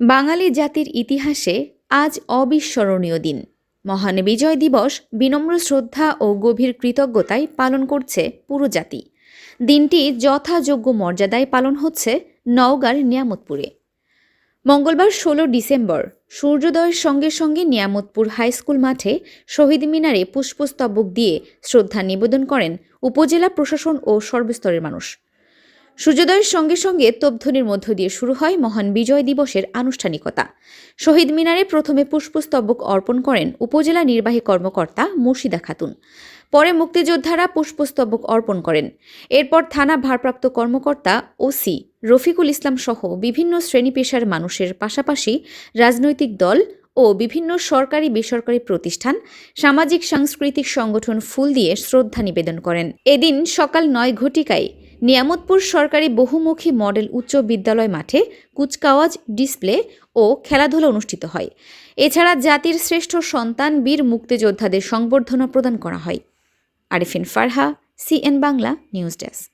বাঙালি জাতির ইতিহাসে আজ অবিস্মরণীয় দিন। মহান বিজয় দিবস বিনম্র শ্রদ্ধা ও গভীর কৃতজ্ঞতায় পালন করছে পুরো জাতি। দিনটি যথাযোগ্য মর্যাদায় পালন হচ্ছে নওগাঁর নিয়ামতপুরে। মঙ্গলবার ষোলো ডিসেম্বর, সূর্যোদয়ের সঙ্গে সঙ্গে নিয়ামতপুর হাই স্কুল মাঠে শহীদ মিনারে পুষ্পস্তবক দিয়ে শ্রদ্ধা নিবেদন করেন উপজেলা প্রশাসন ও সর্বস্তরের মানুষ। সূর্যোদয়ের সঙ্গে সঙ্গে তোপধ্বনির মধ্য দিয়ে শুরু হয় মহান বিজয় দিবসের আনুষ্ঠানিকতা। শহীদ মিনারে প্রথমে পুষ্পস্তবক অর্পণ করেন উপজেলা নির্বাহী কর্মকর্তা মুর্শিদা খাতুন। পরে মুক্তিযোদ্ধারা পুষ্পস্তবক অর্পণ করেন। এরপর থানা ভারপ্রাপ্ত কর্মকর্তা ওসি রফিকুল ইসলাম সহ বিভিন্ন শ্রেণি পেশার মানুষের পাশাপাশি রাজনৈতিক দল ও বিভিন্ন সরকারি বেসরকারি প্রতিষ্ঠান, সামাজিক সাংস্কৃতিক সংগঠন ফুল দিয়ে শ্রদ্ধা নিবেদন করেন। এদিন সকাল নয় ঘটিকায় নিয়ামতপুর সরকারি বহুমুখী মডেল উচ্চ বিদ্যালয় মাঠে কুচকাওয়াজ, ডিসপ্লে ও খেলাধুলা অনুষ্ঠিত হয়। এছাড়া জাতির শ্রেষ্ঠ সন্তান বীর মুক্তিযোদ্ধাদের সংবর্ধনা প্রদান করা হয়। Arifin Farha, CN Bangla, news desk.